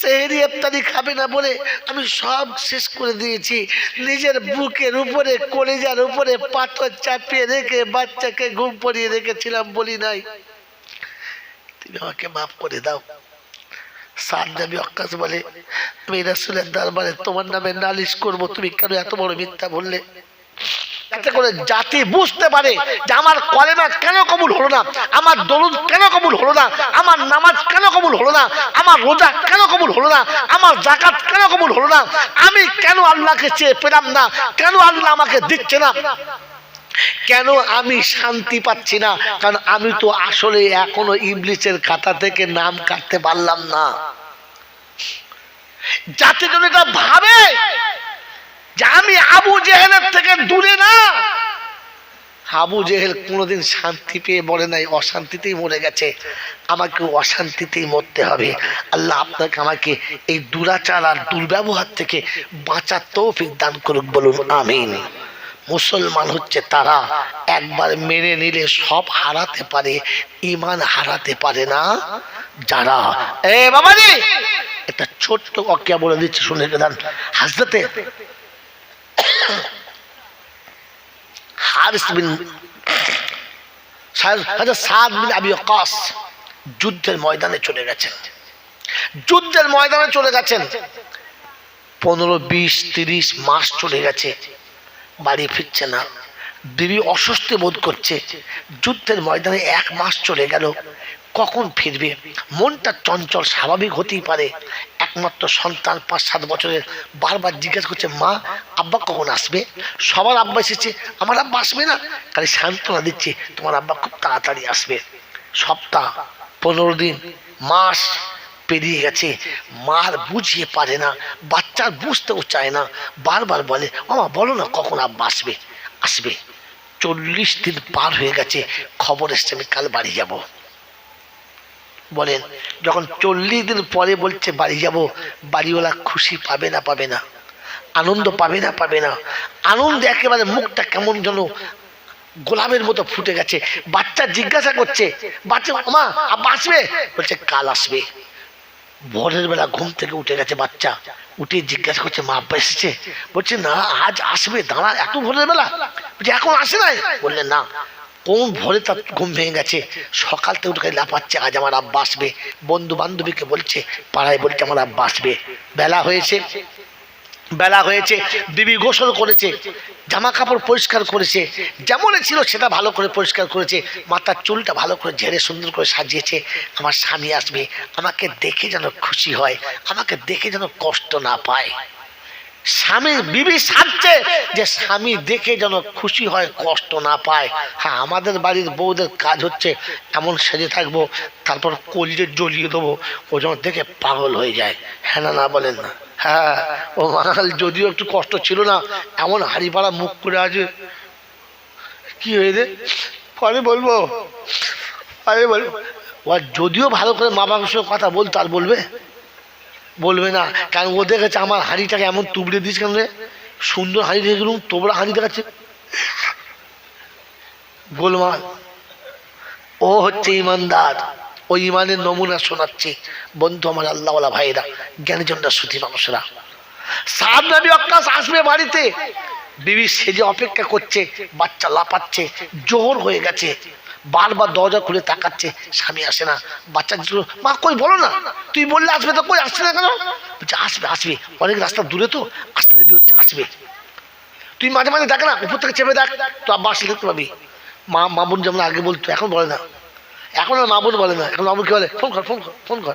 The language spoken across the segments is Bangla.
সেহেরি ইফতারি খাবে না বলে আমি সব শেষ করে দিয়েছি। নিজের বুকের উপরে, কলেজার উপরে পাথর চাপিয়ে রেখে বাচ্চাকে ঘুম পড়িয়ে রেখেছিলাম বলি নাই। তুমি আমাকে মাফ করে দাও। সাত নবী অক্কাস বলে আমি রাসূলের দরবারে তোমার নামে নালিশ করব, তুমি কেন এত বড় মিথ্যা বললে? যাতে করে জাতি বুঝতে পারে যে আমার কলেমা কেন কবুল হলো না, আমার দরুদ কেন কবুল হলো না, আমার নামাজ কেন কবুল হলো না, আমার রোজা কেন কবুল হলো না, আমার জাকাত কেন কবুল হলো না, আমি কেন আল্লাহকে চেয়ে পেলাম না, কেন আল্লাহ আমাকে দিচ্ছে না? কেন আমি শান্তি পাচ্ছি না? কারণ আমি তো আসলে এখনও ইংলিশের খাতা থেকে নাম কাটতে পারলাম না। যাতে জন্য এটা ভাবে। যে আমি আবু জেহেলের থেকে দূরে না। আবু জেহেল কোনোদিন শান্তি পেয়ে বলে নাই, অশান্তিতেই মরে গেছে। আমাকে অশান্তিতেই মরতে হবে। আল্লাহ আপনাকে আমাকে এই দুরাচার আর দুর্ব্যবহার থেকে বাঁচার তৌফিক দান করুক বলুন, আমিন। মুসলমান হচ্ছে তারা একবার মেনে নিলে সব হারাতে পারে ইমান হারাতে পারে না। যারা, এ বাবা রে একটা ছোট্ট অকিয়া বলে দিচ্ছে, শুনে দেন। হাজরতে হারিস বিন সাদ বিন আবি যুদ্ধের ময়দানে চলে গেছেন। যুদ্ধের ময়দানে চলে গেছেন। পনেরো, বিশ, তিরিশ মাস চলে গেছে। বাড়ি ফিরছে না। দেবী অস্বস্তি বোধ করছে। যুদ্ধের ময়দানে এক মাস চলে গেল। কখন ফিরবে? মনটা চঞ্চল, স্বাভাবিক হতেই পারে। একমাত্র সন্তান পাঁচ, সাত বছরের বারবার জিজ্ঞাসা করছে, মা, আব্বা কখন আসবে? সবার আব্বা এসেছে, আমার আব্বা আসবে না? খালি সান্ত্বনা দিচ্ছে, তোমার আব্বা খুব তাড়াতাড়ি আসবে। সপ্তাহ, পনেরো দিন, মাস পেরিয়ে গেছে। মার বুঝিয়ে পারে না, বাচ্চার বুঝতেও চায় না। বারবার বলে, মামা, বলো না কখন আব্বা আসবে? আসবে। চল্লিশ দিন পার হয়ে গেছে, খবর এসছে, আমি কাল বাড়ি যাব। বলেন, যখন চল্লিশ দিন পরে বলছে, বাড়ি যাব, বাড়িওয়ালা খুশি পাবে না পাবে না, আনন্দ পাবে না পাবে না, আনন্দ একেবারে মুখটা কেমন যেন গোলামের মতো ফুটে গেছে, বাচ্চা জিজ্ঞাসা করছে, বাচ্চা, মা, আব্বা আসবে? বলছে, কাল আসবে। ভোরের বেলা ঘুম থেকে উঠে গেছে বাচ্চা, উঠে জিজ্ঞাসা করছে, মা, আব্বা এসেছে? বলছে, না, আজ আসবে, দাঁড়া, এত ভোরের বেলা? বলছে, এখন আসে নাই? বললে, না কোন ভোরে তার ঘুম ভেঙে গেছে। সকাল থেকে উঠে লাফাচ্ছে, আজ আমার আব্বা আসবে। বন্ধু বান্ধবীকে বলছে, পাড়ায় বলছে, আমার আব্বা আসবে। বেলা হয়েছে বেলা হয়েছে, বিবি গোসল করেছে জামা কাপড় পরিষ্কার করেছে, যেমন ছিল সেটা ভালো করে পরিষ্কার করেছে, মাথার চুলটা ভালো করে ঝেড়ে সুন্দর করে সাজিয়েছে। আমার স্বামী আসবে, আমাকে দেখে যেন খুশি হয়, আমাকে দেখে যেন কষ্ট না পায়। স্বামী বিবি সাজছে যে স্বামী দেখে যেন খুশি হয়, কষ্ট না পায়। হ্যাঁ আমাদের বাড়ির বউদের কাজ হচ্ছে এমন সেজে থাকব, তারপর কলিজে জ্বলিয়ে দেবো, ও যেন দেখে পাগল হয়ে যায়। হ্যাঁ না না বলেন না। হ্যাঁ ও মাল যদিও একটু কষ্ট ছিল না, এমন হাড়ি পাড়া মুখ করে আছে। কি হয়ে রে পরে বলব আরে বলব ও যদিও ভালো করে মা বাবার সঙ্গে কথা বলতো, আর বলবে? বলবে না। কারণ ও দেখেছে আমার হাঁড়িটাকে এমন তুবড়ে দিস কেন রে? সুন্দর হাঁড়ি দেখে গেলুম তোবড়া হাঁড়ি দেখাচ্ছে। গোলমাল ও হচ্ছে ইমানদার। ওই ইমানের নমুনা শোনাচ্ছে। বন্ধু আমার আল্লাহওয়ালা ভাইরা জ্ঞানীজনরা সুধী মানুষরা। সাদ নবী অক্কাস আসবে বাড়িতে। বিবি সেজে অপেক্ষা করছে, বাচ্চা লাপাচ্ছে জোর হয়ে গেছে। বারবার দরজা খুলে তাকাচ্ছে, স্বামী আসে না। বাচ্চা মা, কই বলো না? তুই বললে আসবে তো, কই আসছে না কেন? বলছে, আসবে আসবে। অনেক রাস্তা দূরে তো, আসতে দেরি হচ্ছে, আসবে। তুই মাঝে মাঝে দেখ না, উপর থেকে চেপে দেখ, তো আব্বা আসলে দেখতে পাবি। মা মা বোন যেমন আগে বলতো, এখন বলে না। এখন আর মা বোন বলে না, এখন মা বোন কি বলে? ফোন কর ফোন কর ফোন কর।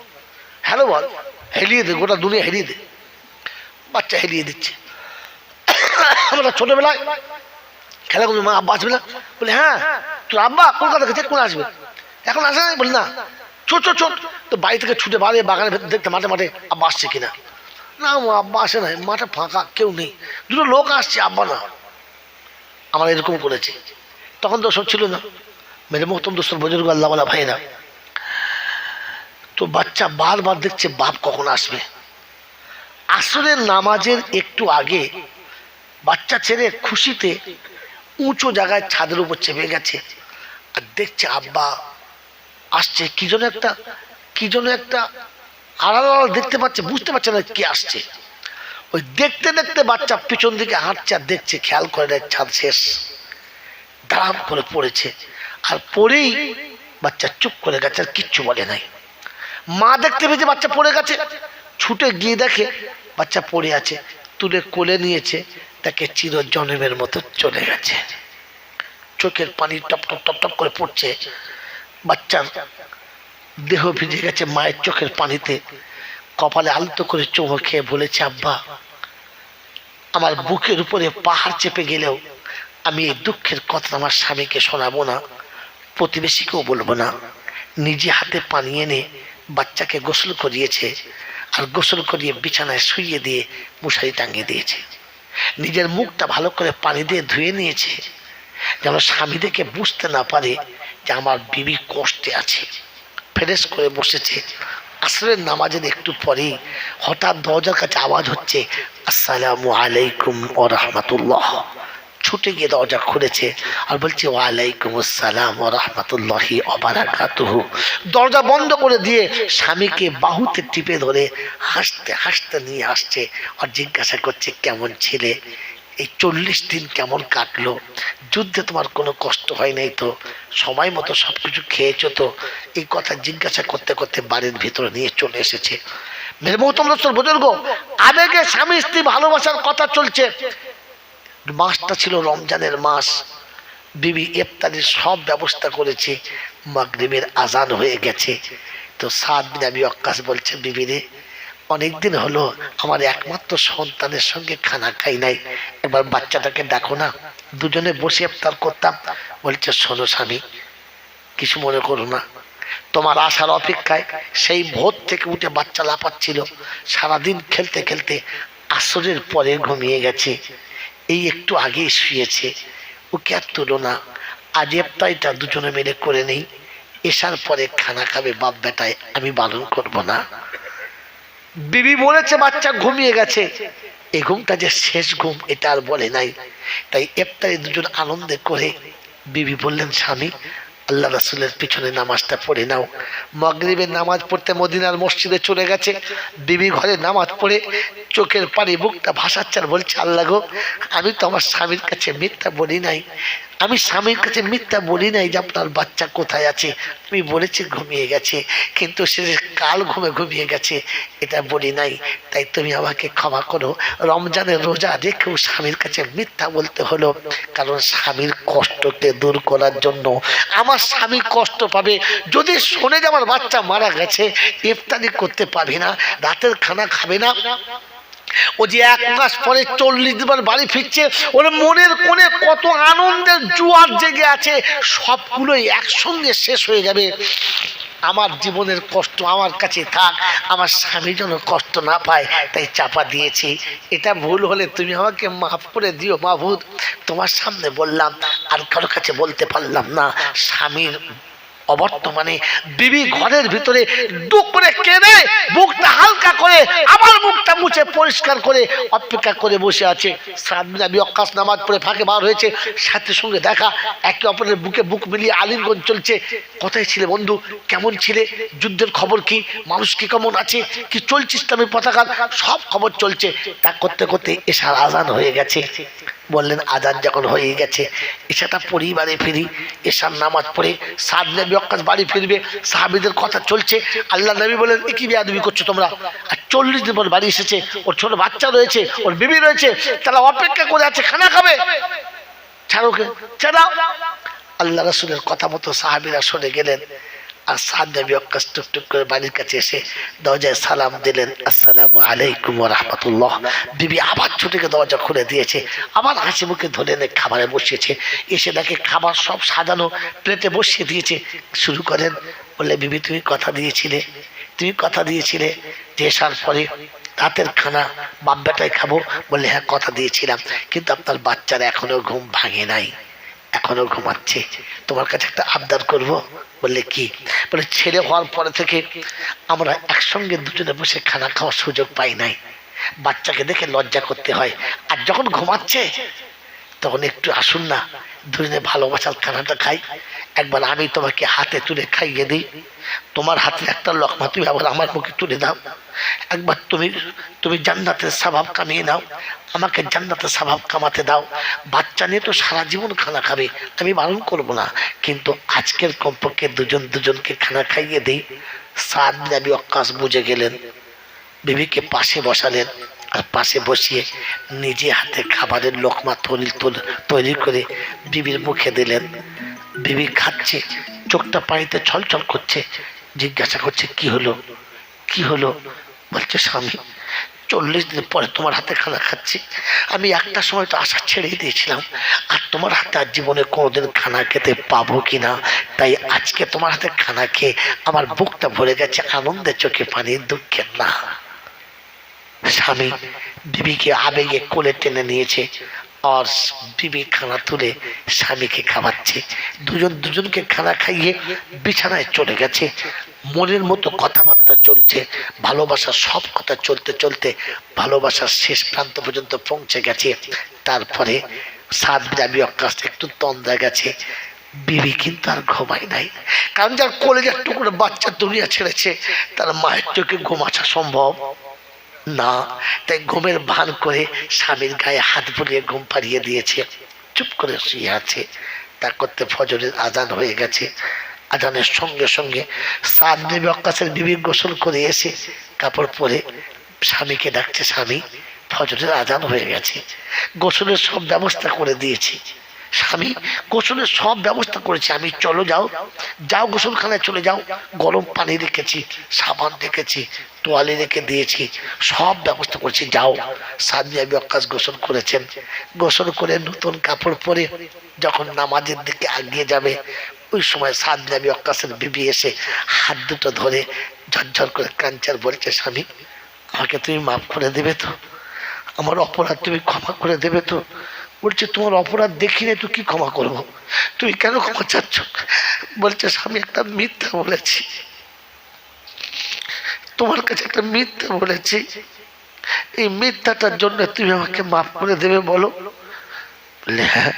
হ্যালো বল, হেলিয়ে দে, গোটা দুনিয়া হেলিয়ে দে। বাচ্চা হেলিয়ে দিচ্ছে। আমরা ছোটবেলায় খেলা করবি? মা, আব্বা আসবে না? বলে হ্যাঁ তোর আব্বা কলকাতা গেছে কোন আসবে? এখন আসে না? বলি, না। ছোট ছোট ছোট তো বাড়ি থেকে ছুটে বাড়ি ভেতর দেখতে মাঠে মাঠে আব্বা আসছে কিনা? না আব্বা আসে না মাঠে ফাঁকা, কেউ নেই। দুটো লোক আসছে, আব্বা না। আমার এরকম করেছে। তখন তো সব ছিল না। মেরে মোহতম দোস্তর বুজুর্গ আল্লাহওয়ালা ভাইরা তো বাচ্চা বারবার দেখছে, বাপ কখন আসবে? আসরের নামাজের একটু আগে বাচ্চা ছেড়ে খুশিতে উঁচু জায়গায় ছাদের উপর চেপে গেছে আর দেখছে আব্বা আসছে। কি জন্য একটা, কি জন্য একটা আড়াল আড়াল দেখতে পাচ্ছে, বুঝতে পারছে না কে আসছে। ওই দেখতে দেখতে বাচ্চা পিছন দিকে হাঁটছে আর দেখছে, খেয়াল করে না, ছাদ শেষ। দাঁড়াম করে পড়েছে। আর পড়েই বাচ্চা চুপ করে গেছে আর কিচ্ছু বলে নাই। মা দেখতে পেয়েছে বাচ্চা পড়ে গেছে। ছুটে গিয়ে দেখে বাচ্চা পড়ে আছে, তুলে কোলে নিয়েছে। তাকে চির জনমের মতো চলে গেছে। চোখের পানি টপ টপ টপ টপ করে পড়ছে। বাচ্চার দেহ ভিজে গেছে মায়ের চোখের পানিতে। কপালে আলতো করে চুমো খেয়ে বলেছে, আব্বা, আমার বুকের উপরে পাহাড় চেপে গেলেও আমি এই দুঃখের কথা আমার স্বামীকে শোনাবো না, প্রতিবেশীকেও বলব না। নিজে হাতে পানি এনে বাচ্চাকে গোসল করিয়েছে আর গোসল করিয়ে বিছানায় শুইয়ে দিয়ে মশারি টাঙিয়ে দিয়েছে। নিজের মুখটা ভালো করে পানি দিয়ে ধুয়ে নিয়েছে, যেন স্বামী দেখে বুঝতে না পারে যে আমার বিবি কষ্টে আছে। ফ্রেশ করে বসেছে। আসরের নামাজের একটু পরেই হঠাৎ দরজার কাছে আওয়াজ হচ্ছে, আসসালামু আলাইকুম ও রহমতুল্লাহ। ছুটে গিয়ে দরজা খুলেছে আর বলছে, ওয়ালাইকুম আসসালাম ও রহমতুল্লাহি অবারাকাতুহু দরজা বন্ধ করে দিয়ে স্বামীকে বাহুতে টিপে ধরে হাসতে হাসতে নিয়ে আসছে আর জিজ্ঞাসা করছে, কেমন ছিলে? এই চল্লিশ দিন কেমন কাটলো? যুদ্ধে তোমার কোনো কষ্ট হয় নাই তো? সময় মতো সব কিছু খেয়েছো তো? এই কথা জিজ্ঞাসা করতে করতে বাড়ির ভিতরে নিয়ে চলে এসেছে। মেরে মহতম রসুল, বুজুর্গ, আবেগে স্বামী স্ত্রী ভালোবাসার কথা চলছে। মাসটা ছিল রমজানের মাস। বিবি ইফতারির সব ব্যবস্থা করেছে, মাগরিবের আজান হয়ে গেছে। তো সাত দিন আমি অক্কাশ বলছে বিবিরে অনেকদিন হলো আমার একমাত্র সন্তানের সঙ্গে খানা খাই নাই। এবার বাচ্চাটাকে দেখো না। দুজনে বসে ইফতার করতাম। বলছে, শোনো স্বামী, কিছু মনে করো না। তোমার আসার অপেক্ষায় সেই ভোর থেকে উঠে বাচ্চা লাপাচ্ছিল সারাদিন খেলতে খেলতে আসরের পরে ঘুমিয়ে গেছে। এই একটু আগে শুয়েছে। ওকে আর তুলো না। আজ এফতারিটা দুজনে মিলে করে নেই। এসার পরে খানা খাবে বাপ বেটায়, আমি বারণ করব না। বিবি বলেছে, বাচ্চা ঘুমিয়ে গেছে। এ ঘুমটা যে শেষ ঘুম, এটা আর বলে নাই। তাই এফতারি দুজন আনন্দে করে বিবি বললেন, স্বামী আল্লাহ রাসুলের পিছনে নামাজটা পড়ে নাও। মগরিবের নামাজ পড়তে মদিনার মসজিদে চলে গেছে। বিবি ঘরে নামাজ পড়ে চোখের পানি বুকটা ভাসাচ্ছার বলছে, আল্লাহ গো, আমি তো আমার স্বামীর কাছে মিথ্যা বলি নাই। আমি স্বামীর কাছে মিথ্যা বলি নাই যে আপনার বাচ্চা কোথায় আছে। আমি বলেছি ঘুমিয়ে গেছে, কিন্তু সে কাল ঘুমে ঘুমিয়ে গেছে, এটা বলি নাই। তাই তুমি আমাকে ক্ষমা করো। রমজানের রোজা রেখেও স্বামীর কাছে মিথ্যা বলতে হলো, কারণ স্বামীর কষ্টকে দূর করার জন্য। আমার স্বামী কষ্ট পাবে। যদি শোনে যে আমার বাচ্চা মারা গেছে, ইফতারি করতে পারবে না, রাতের খানা খাবে না। ও যে এক মাস পরে চল্লিশ দিন বাড়ি ফিরছে, ওর মনের কোণে কত আনন্দের জুয়ার জেগে আছে, সবগুলোই একসঙ্গে শেষ হয়ে যাবে। আমার জীবনের কষ্ট আমার কাছে থাক, আমার স্বামী যেন কষ্ট না পায়, তাই চাপা দিয়েছি। এটা ভুল হলে তুমি আমাকে মাফ করে দিও মাহবুদ তোমার সামনে বললাম, আর কারও কাছে বলতে পারলাম না, স্বামীর অবর্তমানে বিবি ঘরের ভিতরে দুঃখ করে কেঁদে বুকটা হালকা করে, আবার মুখটা মুছে পরিষ্কার করে অপেক্ষা করে বসে আছে। অক্কাশ নামাজ পড়ে ফাঁকে বার হয়েছে, সাথে সঙ্গে দেখা একে অপরের বুকে বুক মিলিয়ে আলিঙ্গন চলছে। কোথায় ছিলে বন্ধু? কেমন ছিলে? যুদ্ধের খবর কি? মানুষ কি কেমন আছে? কি চলছে ইসলামী পতাকা সব খবর চলছে। তা করতে করতে এসার আজান হয়ে গেছে। বললেন, আজান যখন হয়ে গেছে, এসাটা পরিবারে ফিরি, এসার নামাজ পড়ে সাদ নবী অক্কাশ বাড়ি ফিরবে, সাহাবিদের কথা চলছে, আল্লাহ নবী বলেন এ কি বিয়াদবি করছ তোমরা? আর চল্লিশ দিন পর বাড়ি এসেছে, ওর ছোট বাচ্চা রয়েছে, ওর বিবি রয়েছে, তারা অপেক্ষা করে আছে, খানা খাবে? ছাড়োকে ছাড়াও, আল্লাহ রসুলের কথা মতো সাহাবিরা শুনে গেলেন আর সাদ নবী অক্কাশ টুকটুক করে বাড়ির কাছে এসে দরজায় সালাম দিলেন, আসসালামু আলাইকুম রহমতুল্লাহ। বিবি আবার ছুটে গিয়ে দরজা খুলে দিয়েছে, আবার হাসি মুখে ধরে এনে খাবারে বসিয়েছে। এসে দেখে খাবার সব সাজানো, প্লেটে বসিয়ে দিয়েছে। শুরু করেন, বললে, বিবি, তুমি কথা দিয়েছিলে, তুমি কথা দিয়েছিলে যে এসার পরে রাতের খানা বাপ বেটায় খাব? বললে হ্যাঁ কথা দিয়েছিলাম, কিন্তু আপনার বাচ্চারা এখনও ঘুম ভাঙে নাই, এখনও ঘুমাচ্ছে। তোমার কাছে একটা আবদার করব বললে কি? বলে, ছেলে হওয়ার পরে থেকে আমরা একসঙ্গে দুজনে বসে খানা খাওয়ার সুযোগ পাই নাই। বাচ্চাকে দেখে লজ্জা করতে হয়। আর যখন ঘুমাচ্ছে তখন একটু আসুন না, দুজনে ভালোবাসার খানাটা খাই। একবার আমি তোমাকে হাতে তুলে খাইয়ে দিই। তোমার হাতে একটা লকমা, তুমি আবার আমার মুখে তুলে দাও। একবার তুমি তুমি জান্নাতের স্বভাব কামিয়ে নাও। আমাকে জান্নাতের স্বভাব কামাতে দাও। বাচ্চা নিয়ে তো সারা জীবন খানা খাবে, আমি বারণ করব না। কিন্তু আজকের কমপক্ষে দুজন দুজনকে খানা খাইয়ে দিই। সাত নবী অক্কাশ বুঝে গেলেন। বিবিকে পাশে বসালেন। আর পাশে বসিয়ে নিজে হাতে খাবারের লোকমা তৈরি তৈরি করে বিবির মুখে দিলেন। বিবি খাচ্ছে, চোখটা পানিতে ছলছল করছে, জিজ্ঞাসা করছে, কি হলো? কি হলো? বলছে, স্বামী, চল্লিশ দিন পরে তোমার হাতে খানা খাচ্ছি। আমি একটা সময় তো আশা ছেড়েই দিয়েছিলাম। আর তোমার হাতে আর জীবনে কোনোদিন খানা খেতে পাবো কি না? তাই আজকে তোমার হাতে খানা খেয়ে আমার বুকটা ভরে গেছে আনন্দের চোখে পানি দুঃখের না স্বামী বিবিকে আবেগে কোলে টেনে নিয়েছে। আর বিবি খানা তুলে স্বামীকে খাওয়াচ্ছে। দুজন দুজনকে খানা খাইয়ে বিছানায় চলে গেছে। মনের মতো কথাবার্তা চলছে। ভালোবাসার সব কথা চলতে চলতে ভালোবাসার শেষ প্রান্ত পর্যন্ত পৌঁছে গেছে। তারপরে সাত বিরাবি অকাশ একটু তন্দা গেছে। বিবি কিন্তু আর ঘুমায় নাই। কারণ যার কলেজের টুকরো বাচ্চা দুনিয়া ছেড়েছে, তার মায়ের চোখে ঘুম আসা সম্ভব। না, তাই ঘুমের ভান করে স্বামীর গায়ে হাত বুলিয়ে ঘুম পাড়িয়ে দিয়েছে। চুপ করে শুয়ে আছে। তা করতে ফজরের আজান হয়ে গেছে। আজানের সঙ্গে সঙ্গে সাত দেবী অকাশের বিবি গোসল করে এসে কাপড় পরে স্বামীকে ডাকছে, স্বামী, ফজরের আজান হয়ে গেছে। গোসলের সব ব্যবস্থা করে দিয়েছি। স্বামী, গোসলের সব ব্যবস্থা করেছি। আমি, চলো যাও। যাও গোসলখানায় চলে যাও। গরম পানি রেখেছি, সাবান রেখেছি তোয়ালে রেখে দিয়েছি। সব ব্যবস্থা করেছি। যাও। সাদি আমি অকাশ গোসল করেছেন। গোসল করে নতুন কাপড় পরে যখন নামাজের দিকে আগিয়ে যাবে, ওই সময় সাদি আমি অকাশের বিবি এসে হাত দুটো ধরে ঝরঝর করে কাঞ্চার বলছে, স্বামী, আমাকে তুমি মাফ করে দেবে তো? আমার অপরাধ তুমি ক্ষমা করে দেবে তো? বলছে, তোমার অপরাধ দেখি না তুই কি ক্ষমা করব? তুমি কেন ক্ষমা চাচ্ছ? বলছে, স্বামী, একটা মিথ্যা বলেছি। তোমার কাছে একটা মিথ্যা বলেছি। এই মিথ্যাটার জন্য তুমি আমাকে মাফ করে দেবে বলো? হ্যাঁ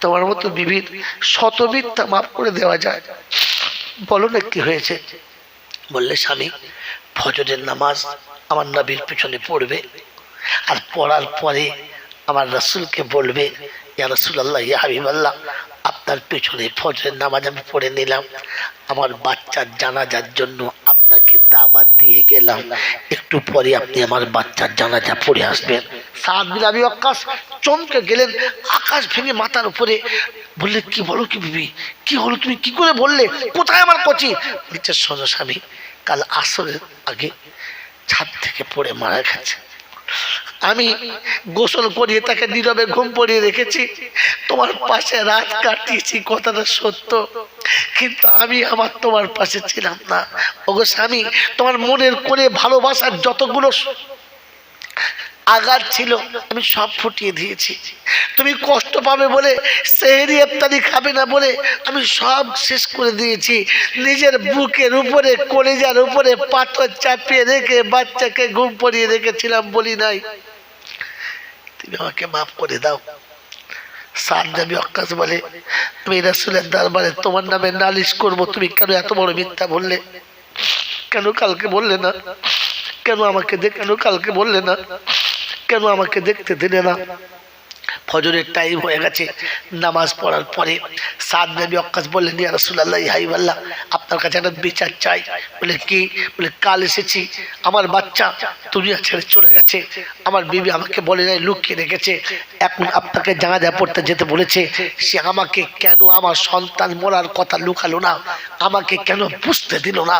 তোমার মতো বিবির শত মিথ্যা মাফ করে দেওয়া যায়। বলো না কি হয়েছে? বললে, স্বামী, ফজরের নামাজ আমার নবীর পিছনে পড়বে আর পড়ার পরে আমার রসুলকে বলবে, ইয়া রসুল আল্লাহ ইয়া হাবিব আল্লাহ আপনার পেছনে ফজরের নামাজ আমি পড়ে নিলাম। আমার বাচ্চার জানাজার জন্য আপনাকে দাওয়াত দিয়ে গেলাম। একটু পরে আপনি আমার বাচ্চার জানাজা পড়ে আসবেন। সাত দিন আমি আকাশ চমকে গেলেন, আকাশ ভেঙে মাথার উপরে বললে কি বলো কি বিবি? কি হলো তুমি? কি করে বললে? কোথায় আমার কচি? বলছে, শোনো স্বামী, কাল আসরের আগে ছাদ থেকে পড়ে মারা গেছে। আমি গোসল করিয়ে তাকে নীরবে ঘুম পড়িয়ে রেখেছি। তোমার পাশে রাত কাটিয়েছি, কথাটা সত্য। কিন্তু আমি আমার তোমার পাশে ছিলাম না। ওগো স্বামী, তোমার মনের করে ভালোবাসার যতগুলো আঘাত ছিল, আমি সব ফুটিয়ে দিয়েছি। তুমি কষ্ট পাবে বলে, সেহেরি ইফতারি খাবে না বলে, আমি সব শেষ করে দিয়েছি। নিজের বুকের উপরে, কলেজার উপরে পাথর চাপিয়ে রেখে বাচ্চাকে ঘুম পড়িয়ে রেখেছিলাম বলি নাই। তুমি আমাকে মাফ করে দাও। সানজাবি অক্কাশ বলে, আমি রাসুলের দরবারে তোমার নামে নালিশ করব। তুমি কেন এত বড় মিথ্যা বললে? কেন কালকে বললে না? কেন আমাকে দেখ কেন কালকে বললে না? কেন আমাকে দেখতে দিলে না? ফজরের টাইম হয়ে গেছে, নামাজ পড়ার পরে সাদ নবী অক্কাস বললেন, ইয়া রাসূলুল্লাহ হাইবাল্লাহ আপনার কাছে একটা বিচার চাই। বলে, কি? বলে, কাল এসেছি, আমার বাচ্চা দুনিয়া ছেড়ে চলে গেছে, আমার বিবি আমাকে বলে নাই, লুকিয়ে রেখেছে, এখন আপনাকে জানাজা পড়তে যেতে বলেছে, সে আমাকে কেন আমার সন্তান মরার কথা লুকালো না, আমাকে কেন বুঝতে দিল না?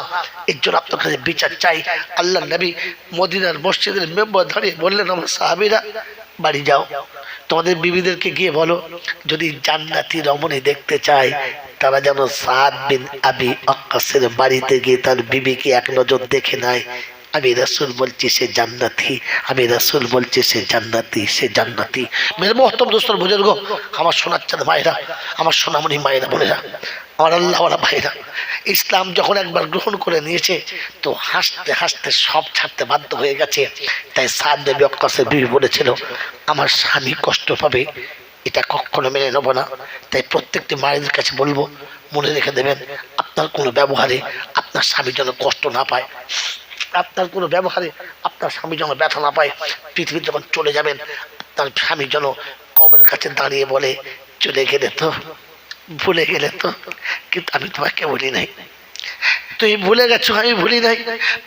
এর জন্য আপনার কাছে বিচার চাই। আল্লাহ নবী মদিনার মসজিদের মেম্বার দাঁড়িয়ে বললেন, আমার সাহাবিরা বাড়ি যাও। তোমাদের বিবিদেরকে গিয়ে বলো, যদি জান্নাতি রমণী দেখতে চায়, তারা যেন সাদ বিন আবি অক্কাসের বাড়িতে গিয়ে তার বিবিকে এক নজর দেখে নেয়। আমি রসুল বলছি, সে জান্নাতি। আমি রসুল বলছি, সে জান্নাতি সে জান্নাতি। মেরে মহতম দোস্তর বুজুর্গ আমার শোনাচ্ছেন মায়েরা আমার সোনামণি মায়েরা, বোনেরা। আমার আল্লাহওয়ালা ভাইরা, ইসলাম যখন একবার গ্রহণ করে নিয়েছে, তো হাসতে হাসতে সব ছাড়তে বাধ্য হয়ে গেছে। তাই সাদ দেবী অক্কাসের বিবি বলেছিল, আমার স্বামী কষ্ট পাবে, এটা কখনো মেনে নেব না। তাই প্রত্যেকটি মায়েদের কাছে বলব, মনে রেখে দেবেন, আপনার কোনো ব্যবহারে আপনার স্বামী যেন কষ্ট না পায়। আপনার কোনো ব্যবহারে আপনার স্বামী যেন ব্যথা না পায়। পৃথিবীতে যখন চলে যাবেন, আপনার স্বামী যেন কবরের কাছে দাঁড়িয়ে বলে, চলে গেলে তো ভুলে গেলে তো, কিন্তু আমি তোমাকে বলি নাই। তুমি ভুলে গেছো, আমি ভুলি নাই।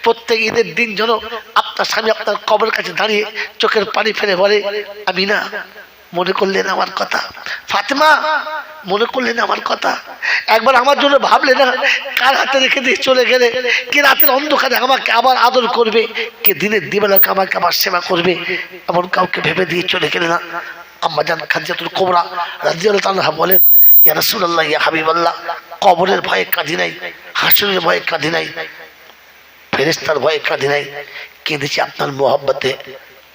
প্রত্যেক ঈদের দিন যেন আপনার স্বামী আপনার কবর কাছে দাঁড়িয়ে চোখের পানি ফেলে বলে, আমি না, মনে করলেন আমার কথা। ফাতেমা, মনে করলেন আমার কথা। একবার আমার জন্য ভাবলে না, কার হাতে রেখে দিয়ে চলে গেলে? কে রাতের অন্ধকারে আমাকে আবার আদর করবে? কে দিনের দিবেলাকে আমাকে আবার সেবা করবে? এমন কাউকে ভেবে দিয়ে চলে গেলে না। আম্মা জান খাদিজাতুল কোবরা রাদিয়াল্লাহু তাআলা বলেন ইয়া রাসূলুল্লাহ, ইয়া কবরের ভয়ে কাঁদি নাই, হাসরের ভয়ে কাঁদি নাই ফেরেস্তার ভয়ে কাঁদি নাই, কেঁদেছি আপনার মোহাব্বতে,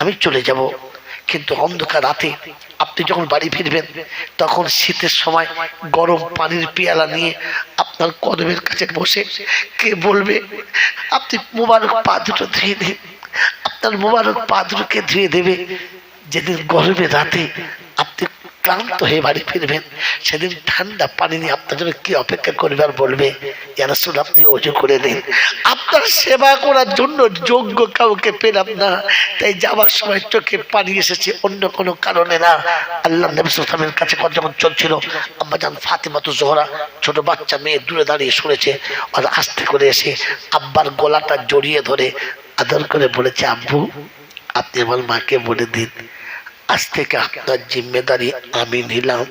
আমি চলে যাব। কিন্তু অন্ধকার রাতে আপনি যখন বাড়ি ফিরবেন, তখন শীতের সময় গরম পানির পেয়ালা নিয়ে আপনার কদমের কাছে বসে কে বলবে, আপনি মোবারক পা দুটো ধুয়ে দিন, আপনার মোবারক পা দুটোকে ধুয়ে দেবে। যেদিন গরমের রাতে আপনি ক্লান্ত হয়ে বাড়ি ফিরবেন। সেদিন ঠান্ডা পানি নিয়ে আপনার জন্য কি অপেক্ষা করবে আর বলবে ইয়ারসুল আপনি অজু করে নিন আপনার সেবা করার জন্য যোগ্য কাউকে পেলাম না। তাই যাওয়ার সময় চোখে পানি এসেছে অন্য কোনো কারণে না। আল্লাহ নবী কাছে যখন চলছিল আম্মা জান ফাতেমা তো জোহরা, ছোট বাচ্চা মেয়ে দূরে দাঁড়িয়ে শুনেছে আর আস্তে করে এসে আব্বার গলাটা জড়িয়ে ধরে আদর করে বলেছে, আব্বু, আপনি আমার মাকে বলে দিন। আজ থেকে আপনার জিম্মেদারি আমি নিলাম।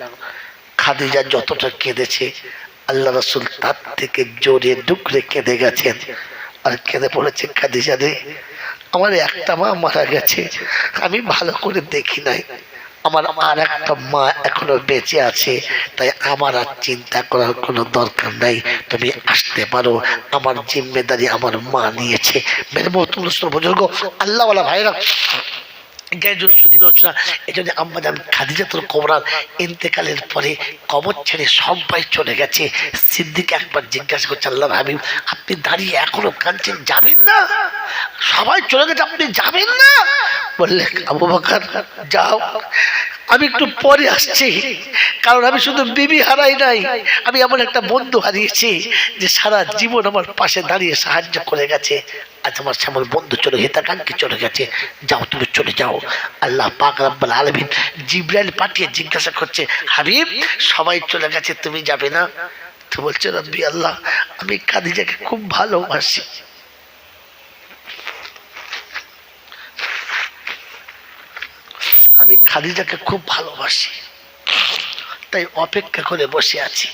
খাদিজা যতটা কেঁদেছে, আল্লাহ রসুল তার থেকে জোরে ডুকরে কেঁদে গেছেন। আর কেঁদে পড়েছে খাদিজা রে, আমার একটা মা মারা গেছে, আমি ভালো করে দেখি নাই। আমার আর একটা মা এখনও বেঁচে আছে, তাই আমার আর চিন্তা করার কোনো দরকার নাই। তুমি আসতে পারো, আমার জিম্মেদারি আমার মা নিয়েছে। মেরে মহতুল বুজুর্গ আল্লাহওয়ালা ভাইরা ইন্তেকালের পরে কবর ছেড়ে চলে গেছে। সিদ্দিক একবার জিজ্ঞাসা আল্লাহ আপনি দাঁড়িয়ে এখনও কাঁদছেন, যাবেন না? সবাই চলে গেছে, আপনি যাবেন না? বললে, আবু বাকার, যাও। আমি একটু পরে আসছি কারণ আমি শুধু বিবি হারাই নাই আমি এমন একটা বন্ধু হারিয়েছি যে সারা জীবন আমার পাশে দাঁড়িয়ে সাহায্য করে গেছে। আজ আমার শ্যামল বন্ধু চলে হিতাকাঙ্ক্ষী চলে গেছে। যাও তুমি চলে যাও। আল্লাহ পাক রাব্বাল আলামিন জিব্রাইল পাঠিয়ে জিজ্ঞাসা করছে হাবিব সবাই চলে গেছে তুমি যাবে না? তো বলছে রব্বি আল্লাহ আমি খাদিজাকে খুব ভালোবাসি। আমি খাদিজাকে খুব ভালোবাসি। তাই অপেক্ষা করে বসে আছি।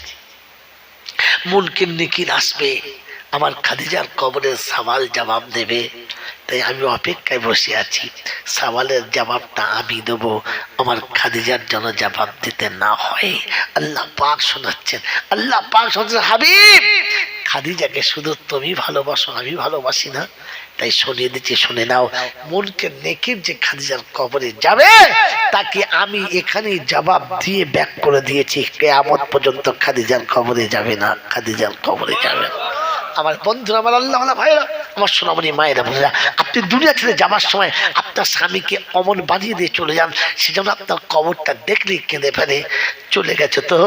মুনকির নিকির আসবে, আমার খাদিজার কবরের সওয়াল জবাব দেবে। তাই আমি অপেক্ষায় বসে আছি, সওয়ালের জবাবটা আমি দেবো। আমার খাদিজার জন্য জবাব দিতে না হয়, আল্লাহ পাক শোনাচ্ছেন, আল্লাহ পাক শোনাচ্ছেন, হাবিব! খাদিজাকে শুধু তুমি ভালোবাসো, আমি ভালোবাসি না। তাই শুনিয়ে দিচ্ছি শুনে নাও। মনকে নেকির যে খাদিজার কবরে যাবে তাকে আমি এখানেই জবাব দিয়ে ব্যাক করে দিয়েছি। কেয়ামত পর্যন্ত খাদিজার কবরে যাবে না খাদিজার কবরে যাবে না। আমার বন্ধুরা আমার আল্লাহ আল্লাহ ভাইরা আমার সোনামণি মায়েরা বোনেরা আপনি দুনিয়া ছেড়ে যাবার সময় আপনার স্বামীকে অমন বানিয়ে দিয়ে চলে যান সেজন্য আপনার কবরটা দেখলেই কেঁদে ফেলে। চলে গেছে তো?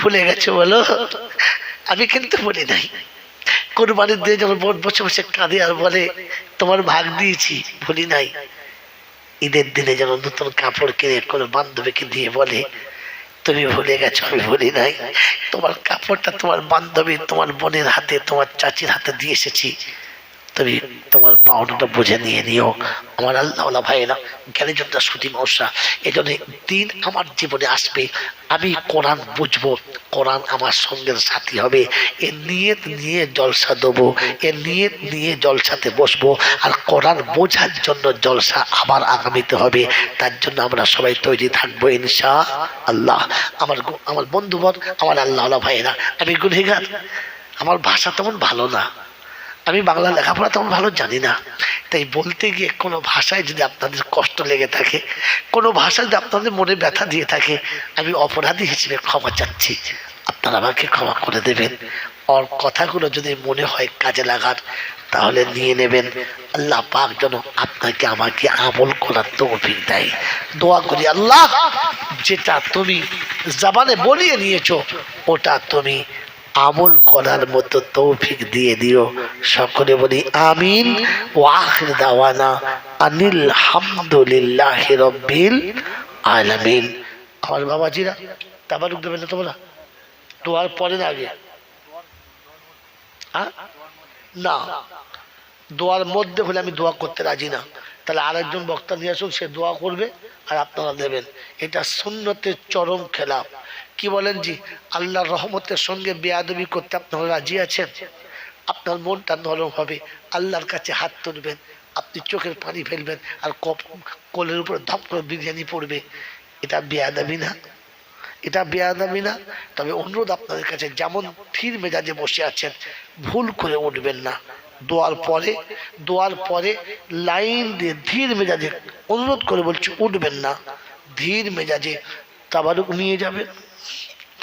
ভুলে গেছে বলো? আমি কিন্তু বলি নাই। কোরবানির দিয়ে যখন বোন বসে বসে কাঁদে আর বলে, তোমার ভাগ দিয়েছি, ভুলি নাই। ঈদের দিনে যেন নতুন কাপড় কিনে কোনো বান্ধবীকে দিয়ে বলে, তুমি ভুলে গেছো, আমি ভুলি নাই। তোমার কাপড়টা তোমার বান্ধবী, তোমার বোনের হাতে, তোমার চাচির হাতে দিয়ে এসেছি। তুমি তোমার পাওনাটা বুঝে নিয়ে নিও। আমার আল্লাহ ভাইয়েরা জ্ঞানীজনটা সুদী মশা এই জন্য দিন আমার জীবনে আসবে। আমি কোরআন বুঝব, কোরআন আমার সঙ্গের সাথী হবে। এর নিয়ত নিয়ে জলসা দেবো এর নিয়ত নিয়ে জলসাতে বসবো। আর কোরআন বোঝার জন্য জলসা আবার আগামীতে হবে। তার জন্য আমরা সবাই তৈরি থাকব ইনশা আল্লাহ আমার আমার বন্ধুবর আমার আল্লাহ ভাইয়েরা, আমি গুনেগার আমার ভাষা তেমন ভালো না। আমি বাংলা লেখাপড়া তেমন ভালো জানি না। তাই বলতে গিয়ে কোনো ভাষায় যদি আপনাদের কষ্ট লেগে থাকে, কোনো ভাষা যদি আপনাদের মনে ব্যথা দিয়ে থাকে, আমি অপরাধী হিসেবে ক্ষমা চাচ্ছি। আপনারা আমাকে ক্ষমা করে দেবেন। ওর কথাগুলো যদি মনে হয় কাজে লাগার, তাহলে নিয়ে নেবেন। আল্লাহ পাক যেন আপনাকে আমাকে আমল করার তৌফিক দেয়। দোয়া করি, আল্লাহ, যেটা তুমি জাবানে বলিয়ে নিয়েছো, ওটা তুমি আমল করার মতো তৌফিক দিয়ে দিও। সকলে বলি, আমিন। ওয়াখির দাওয়ানা আনিল হামদুলিল্লাহ রব্বিল আলামিন। আমার বাবাজিরা, তাবারুক দেবেন না তোমরা দোয়ার পরে না আগে? না। দোয়ার মধ্যে হলে আমি দোয়া করতে রাজি না। তাহলে আরেকজন বক্তা নিয়ে আসুন সে দোয়া করবে আর আপনারা দেবেন। এটা সুন্নতের চরম খেলাফ কি বলেন জি? আল্লাহর রহমতের সঙ্গে বেয়াদবি করতে আপনারা রাজি আছেন? আপনার মনটা নরম হবে, আল্লাহর কাছে হাত তুলবেন, আপনি চোখের পানি ফেলবেন, আর কপ কোলের উপরে ধপ করে বিরিয়ানি পড়বে। এটা বেয়াদাবি না। এটা বেয়াদাবি না। তবে অনুরোধ আপনাদের কাছে, যেমন ধীর মেজাজে বসে আছেন, ভুল করে উঠবেন না। দোয়ার পরে দোয়ার পরে লাইন দিয়ে ধীর মেজাজে অনুরোধ করে বলছি, উঠবেন না। ধীর মেজাজে তাবারুক নিয়ে যাবেন।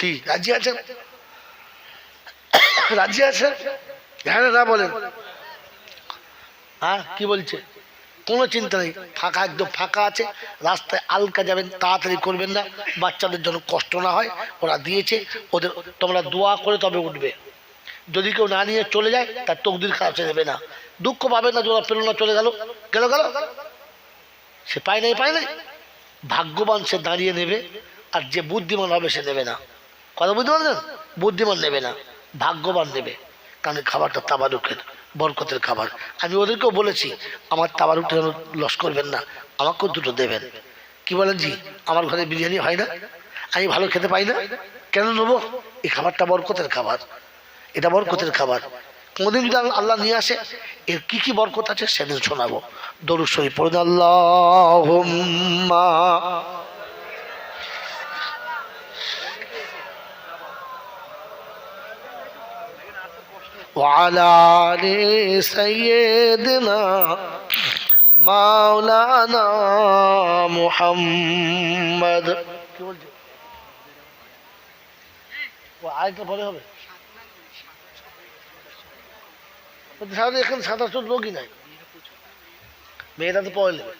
কি রাজি আছেন? রাজি আছেন? হ্যাঁ না বলেন। হ্যাঁ কি বলছে? কোনো চিন্তা নেই, ফাঁকা একদম ফাঁকা আছে। রাস্তায় আলকা যাবেন, তাড়াতাড়ি করবেন না। বাচ্চাদের জন্য কষ্ট না হয়, ওরা দিয়েছে। ওদের তোমরা দোয়া করে তবে উঠবে। যদি কেউ না নিয়ে চলে যায়, তার তকদির খারাপ নেবে না। দুঃখ পাবে না যে ওরা পেল না, চলে গেল। গেল গেল। সে পায় নাই পায় নাই। ভাগ্যবান সে দাঁড়িয়ে নেবে, আর যে বুদ্ধিমান হবে সে নেবে না। কথা বুঝতে পারলেন বুদ্ধিমান নেবে না, ভাগ্যবান নেবে। কারণ খাবারটা তাবারুকের, বরকতের খাবার। আমি ওদেরকেও বলেছি, আমার তাবারুকটা যেন লস করবেন না, আমাকেও দুটো দেবেন। কি বলেন জি? আমার ঘরে বিরিয়ানি হয় না? আমি ভালো খেতে পাই না? কেন নেব? এই খাবারটা বরকতের খাবার। এটা বরকতের খাবার। কোনদিন যদি আল্লাহ- নিয়ে আসে, এর কি কি বরকত আছে সেদিন শোনাবো। দরুদ শরীফ পড়ুন আল্লাহ وعلى آل سيدنا মাওলানা মুহাম্মদ কি বলছে ও আরেকটা পরে হবে সারা এখানে সাতাশ লোকই নাই মেয়েটা তো পড়ে নেবে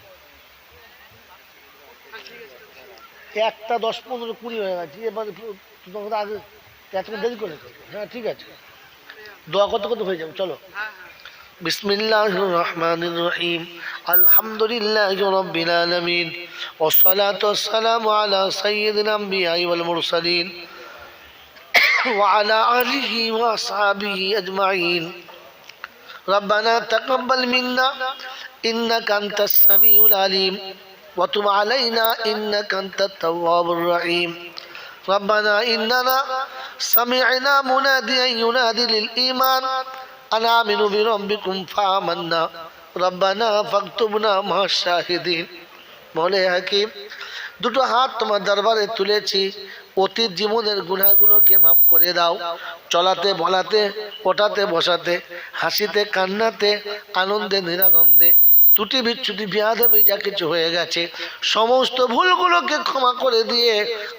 একটা দশ পনেরো কুড়ি হয়ে গেছে এবার তোমাকে তো আগে এতক্ষণ দেরি করে হ্যাঁ ঠিক আছে দোয়া কত কত হয়ে যাবে চলো بسم الله الرحمن الرحيم الحمد لله رب العالمين والصلاة والسلام على سيد الأنبياء والمرسلين وعلى آله وأصحابه أجمعين ربنا تقبل منا إنك أنت السميع العليم وتب علينا إنك أنت التواب الرحيم ربنا إننا সামিআনা মুনাদিয়ান ইউনাদি লিল ঈমান। আনা আমিনু বিরাব্বিকুম ফাআমান্না। রব্বানা ফাকতুবনা মা শাহিদিন। হাকিম, দুটো হাত তোমার দরবারে তুলেছি অতীত জীবনের গুণাগুলোকে মাফ করে দাও। চলাতে, বলাতে ওটাতে বসাতে, হাসিতে, কান্নাতে, আনন্দে, নিরানন্দে। ত্রুটি বিচ্ছুটি বিয়াদবি যা কিছু হয়ে গেছে, সমস্ত ভুলগুলোকে ক্ষমা করে দিয়ে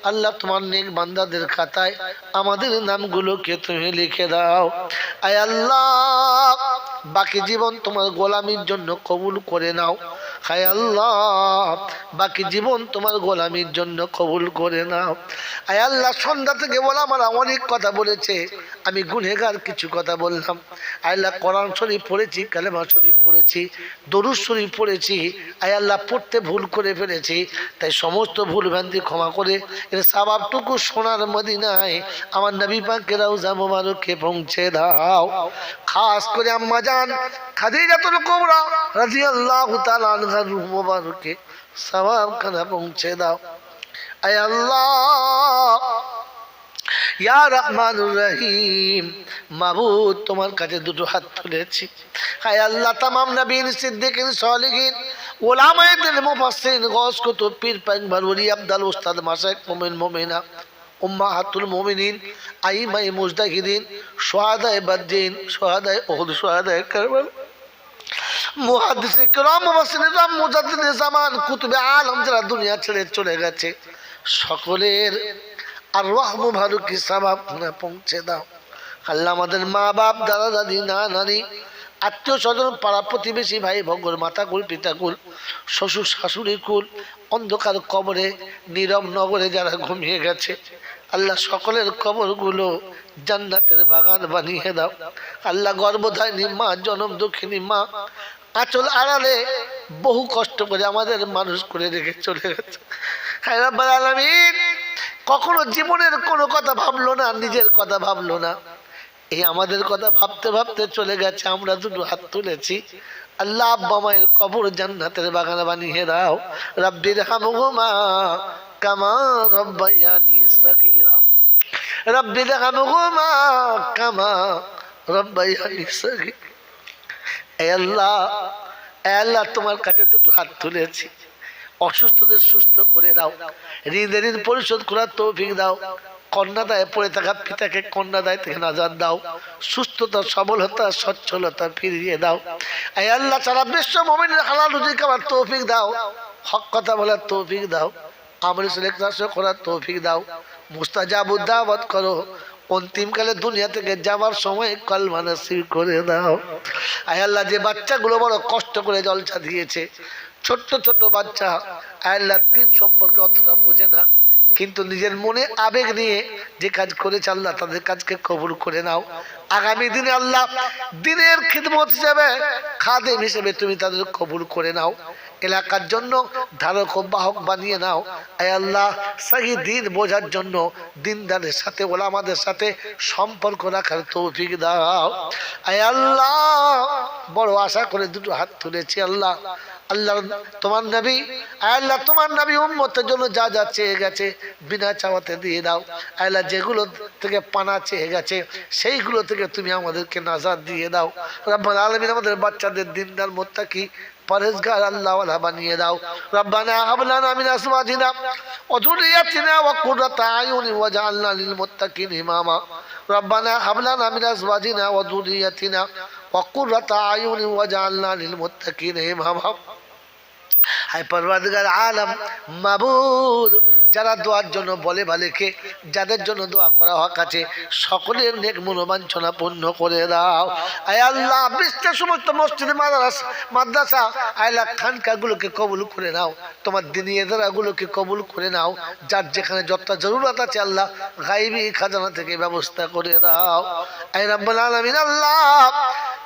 আল্লাহ তোমার নেক বান্দাদের খাতায় আমাদের নামগুলোকে তুমি লিখে দাও। আয় আল্লাহ, বাকি জীবন তোমার গোলামির জন্য কবুল করে নাও। হায় আল্লাহ, বাকি জীবন তোমার গোলামির জন্য কবুল করে নাও। আয় আল্লাহ, সন্ধ্যা থেকে বলা আমার অনেক কথা বলেছে। আমি গুনেগার কিছু কথা বললাম। আল্লাহ, কোরআন শরীফ পড়েছি, কালেমা শরীফ পড়েছি, দরুদ শরীফ পড়েছি। আয় আল্লাহ, পড়তে ভুল করে ফেলেছি। তাই সমস্ত ভুল ভ্রান্তি ক্ষমা করে, এর সাবাবটুকু সোনার মদিনায় আমার নবী পাকের রওজা মোবারকে পৌঁছে দাও। খাস করে আম্মা জান, খাদিজাতুল কুবরা রাদিয়াল্লাহু তাআলা আনহার রূহ মোবারকে সওয়াব খানা পৌঁছে দাও। আয় আল্লাহ, ইয়া রহমানুর রহিম, মাবুদ, তোমার কাছে দুটো হাত তুলেছি। হায় আল্লাহ, তামাম নবীন, সিদ্দিকিন, সলিহিন ওলামায়ে মুফাসসিরিন গস কুতুব, পীর পাইগম্বর ওলি আব্দাল, উস্তাদ মাশাইখ মুমিন, মুমিনা, উম্মাহাতুল মুমিনিন আইমাই মুজতাহিদিন শুহাদায়ে বদরিন শুহাদায়ে উহুদ শুহাদায়ে কারবালা। কুতুবে আলম দুনিয়া ছেড়ে চলে গেছে, সকলের আর পৌঁছে দাও। আমাদের মা বাপ দাদা দাদি না আত্মীয় স্বজন পাড়া প্রতিবেশী, ভাই ভগর মাতা কুল পিতা কুল শ্বশুর, শাশুড়ি কুল, অন্ধকার কবরে, নীরব নগরে যারা ঘুমিয়ে গেছে, আল্লাহ সকলের কবরগুলো জান্নাতের বাগান বানিয়ে দাও। আল্লাহ গর্ভধারিণী মা, জনম দুঃখিনী মা আঁচল আড়ালে বহু কষ্ট করে আমাদের মানুষ করে রেখে চলে গেছে। হায় আলামিন, কখনো জীবনের কোনো কথা ভাবলো না, নিজের কথা ভাবলো না। এই আমাদের কথা ভাবতে ভাবতে চলে গেছে, আমরা দুটো হাত তুলেছি। আল্লাহ আব্বা মায়ের কবর জান্নাতের বাগান বানিয়ে দাও। রব্বির হামহুমা কামা রব্বায়ানি সগীরা। রব্বির হামহুমা কামা রব্বায়ানি সগীরা। আল্লাহ আল্লাহ তোমার কাছে দুটো হাত তুলেছি। অসুস্থদের সুস্থ করে দাও। ঋণের ঋণ পরিশোধ করার তৌফিক দাও। কন্যাদায় পড়ে থাকা পিতাকে কন্যাদায় থেকে নাজার দাও। সুস্থতা, সবলতা, সচ্ছলতা ফিরিয়ে দাও। আল্লাহ সারা বিশ্ব মোমিনের হালাল রুজি খাবার তৌফিক দাও। হক কথা বলার তৌফিক দাও। আমল সিলেক্টার করার তৌফিক দাও। মুস্তাজাবুদ্দাবাদ করো। অন্তিমকালে দুনিয়া থেকে যাওয়ার সময় কলমা নসিব করে দাও। আয় আল্লাহ, যে বাচ্চাগুলো বড় কষ্ট করে জলসা দিয়েছে, ছোট্ট ছোট্ট বাচ্চা, আয় আল্লাহ, দিন সম্পর্কে অতটা বোঝে না। কিন্তু নিজের মনে আবেগ নিয়ে যে কাজ করেছে আল্লাহ, তাদের কাজকে কবুল করে নাও। আগামী দিনে আল্লাহ দিনের খিদমত হিসেবে খাদেম হিসেবে তুমি তাদের কবুল করে নাও। এলাকার জন্য ধারক বাহক বানিয়ে নাও। আয় আল্লাহ, সাহি দিন বোঝার জন্য দিনদারের সাথে, ওলামাদের সাথে সম্পর্ক রাখার তৌফিক দাও। আয় আল্লাহ, বড় আশা করে দুটো হাত তুলেছি আল্লাহ। আল্লাহ তোমার নবী আল্লাহ, তোমার নবী উম্মতের জন্য যা যা চেয়ে গেছে বিনা চাওয়াতে দিয়ে দাও। আল্লাহ, যেগুলো থেকে পানা চেয়ে গেছে, সেইগুলো থেকে তুমি আমাদেরকে নাজাদ দিয়ে দাও। রব্বাল আলমিন আমাদের বাচ্চাদের দিনদার মোত্তাকি পরেজগার আল্লাহওয়ালা বানিয়ে দাও। রব্বানা হাবলানা মিন আসমাতিনা ওয়া যুররিয়াতিনা ওয়া কুররাতা আয়ুনি ওয়াজআলনা লিল মুত্তাকিন ইমামা রব্বানা হাবলানা মিন আসমাতিনা ওয়া যুররিয়াতিনা ওয়া কুররাতা আয়ুনি ওয়াজআলনা লিল মুত্তাকিন ইমামা হায় পরবাদগার আলম মাবুদ, যারা দোয়ার জন্য বলে বালেকে যাদের জন্য দোয়া করা হক আছে, সকলের নেক মনোবাঞ্ছনা পূর্ণ করে দাও। আয় আল্লাহ, বিশ্বের সমস্ত মসজিদ, মাদ্রাসা মাদ্রাসা আয়লা খানকাগুলোকে কবুল করে নাও। তোমার দিনী এদারাগুলোকে কবুল করে নাও। যার যেখানে যতটা জরুরত আছে আল্লাহ, গাইবি খাজানা থেকে ব্যবস্থা করে দাও। আয় রাব্বাল আলামিন, আল্লাহ,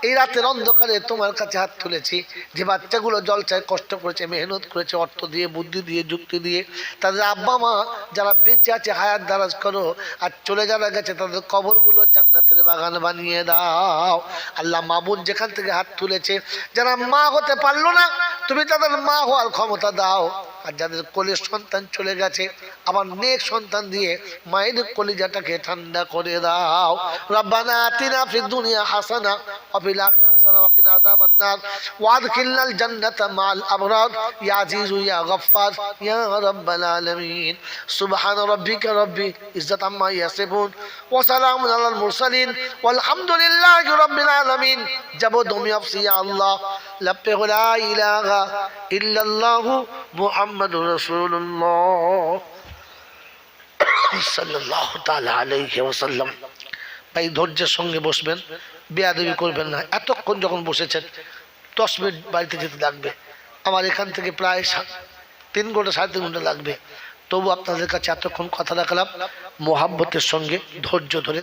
এই রাতের অন্ধকারে তোমার কাছে হাত তুলেছি। যে বাচ্চাগুলো জলচায় কষ্ট করেছে, মেহনত করেছে, অর্থ দিয়ে, বুদ্ধি দিয়ে, যুক্তি দিয়ে। তাদের আব্বা মা যারা বেঁচে আছে, হায়াত দারাজ করো, আর চলে যারা গেছে, তাদের কবরগুলো জান্নাতের বাগান বানিয়ে দাও। আল্লাহ মামুন যেখান থেকে হাত তুলেছে, যারা মা হতে পারল না, তুমি তাদের মা হওয়ার ক্ষমতা দাও। আর যাদের কোলে সন্তান চলে গেছে আবার নেক সন্তান দিয়ে মায়ের কলিজাটাকে ঠান্ডা করে দাও রব্বানা আতিনা ফিদ দুনিয়া হাসানা وفي الآخرة حسنة وقنا عذاب النار وادخلنا الجنة مع الأبرار يا عزيز يا غفار يا رب العالمين سبحان ربك ربي عزة عما يصفون وسلام على المرسلين والحمد لله رب العالمين جب دم يفسي الله لبه لا إله إلا الله محمد رسول الله সাল্লাহ ধৈর্যের সঙ্গে বসবেন, বেয়াদবি করবেন না। এতক্ষণ যখন বসেছেন, দশ মিনিট বাড়িতে যেতে লাগবে। আমার এখান থেকে প্রায় তিন ঘণ্টা, সাড়ে তিন ঘণ্টা লাগবে। তবু আপনাদের কাছে এতক্ষণ কথা রাখলাম। মোহাব্বতের সঙ্গে ধৈর্য ধরে